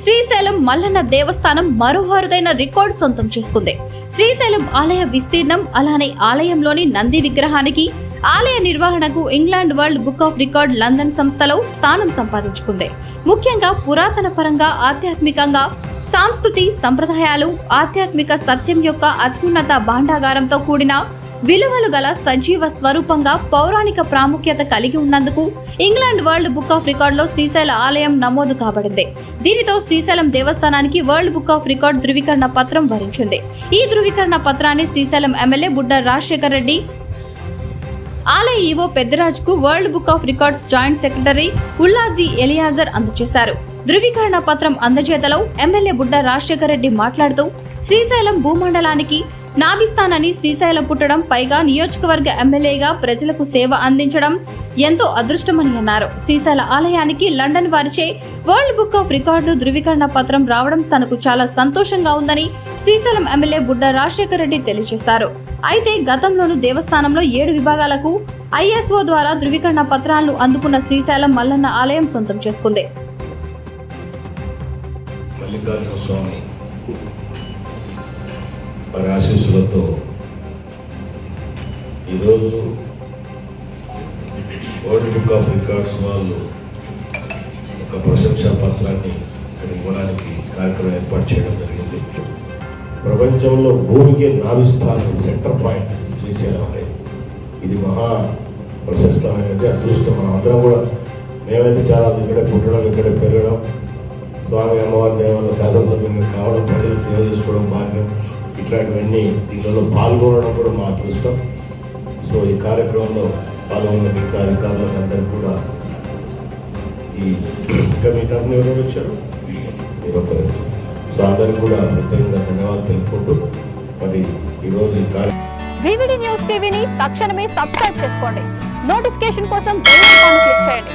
శ్రీశైలం మల్లన్న దేవస్థానం మరో అరుదైన రికార్డు సొంతం చేసుకుంది. శ్రీశైలం ఆలయ విస్తీర్ణం అలానే ఆలయంలోని నంది విగ్రహానికి ఆలయ నిర్వహణకు England world book of record London సంస్థలో స్థానం సంపాదించుకుంది. ముఖ్యంగా పురాతన పరంగా ఆధ్యాత్మికంగా సాంస్కృతి సంప్రదాయాలు ఆధ్యాత్మిక సత్యం యొక్క అత్యున్నత భాండాగారంతో కూడిన విలువలు గల సజీవ స్వరూపంగా పౌరాణిక ప్రాముఖ్యత కలిగి ఉన్నందుకు ఇంగ్లాండ్ వరల్డ్ బుక్ ఆఫ్ రికార్డులో శ్రీశైల ఆలయం నమోదు కాబడింది. దీనితో శ్రీశైలం దేవస్థానానికి వరల్డ్ బుక్ ఆఫ్ రికార్డ్ ధృవీకరణ పత్రం వరించింది. ఈ ధృవీకరణ పత్రాన్ని శ్రీశైలం ఎమ్మెల్యే బుడ్డ రాజశేఖర్ రెడ్డి ఆలయ EO పెద్దరాజ్కు world book of records joint secretary ఉల్లాజీ Eliezer అందజేశారు. ధృవీకరణ పత్రం అందజేతలో ఎమ్మెల్యే బుడ్డ రాజశేఖర రెడ్డి మాట్లాడుతూ శ్రీశైలం భూమండలానికి నాభిస్తానని శ్రీశైలం పుట్టడం పైగా నియోజకవర్గ ఎమ్మెల్యేగా ప్రజలకు సేవ అందించడం ఎంతో అదృష్టమని అన్నారు. శ్రీశైల ఆలయానికి లండన్ వారిచే వరల్డ్ బుక్ ఆఫ్ రికార్డులు ధృవీకరణ పత్రం రావడం తనకు చాలా సంతోషంగా ఉందని శ్రీశైలం ఎమ్మెల్యే బుడ్డ రాజశేఖర రెడ్డి తెలియజేశారు. అయితే గతంలోనూ దేవస్థానంలో ఏడు విభాగాలకు ఐఎస్ఓ ద్వారా ధృవీకరణ పత్రాలను అందుకున్న శ్రీశైలం మల్లన్న ఆలయం సొంతం చేసుకుంది. మల్లికార్జున స్వామి వారి ఆశీస్సులతో ఈరోజు వరల్డ్ బుక్ ఆఫ్ రికార్డ్స్ వాళ్ళు ఒక ప్రశంసా పత్రాన్ని ఇక్కడ ఇవ్వడానికి కార్యక్రమం ఏర్పాటు చేయడం జరిగింది. ప్రపంచంలో భూమికి నావిస్థానం సెంటర్ పాయింట్ శ్రీశైలం అనేది. ఇది మహా ప్రశస్తమైనది అదృష్టం. మనం అందరం కూడా మేమైతే చాలా ఇక్కడే పుట్టడం ఇక్కడే పెరగడం. స్వామి అమ్మవారి దేవాలయ శాసనసభ్యులు కావడం ప్రజలకు సేవ చేసుకోవడం భాగ్యం. ఇట్లాంటివన్నీ దీనిలో పాల్గొనడం కూడా మా అదృష్టం సో ఈ కార్యక్రమంలో పాల్గొన్న మిగతా అధికారులకు అందరికీ కూడా ఈ ఇంకా మీ తరఫున ఎవరు వచ్చారు? మీరు ఒకరు సో అందరికి కూడా ప్రత్యేకంగా ధన్యవాదాలు తెలుపుకుంటూ మరి ఈరోజు ఈ కార్యక్రమం న్యూస్ టీవీని తక్షణమే సబ్స్క్రైబ్ చేసుకోండి. నోటిఫికేషన్ కోసం బెల్ ఐకాన్ క్లిక్ చేయండి.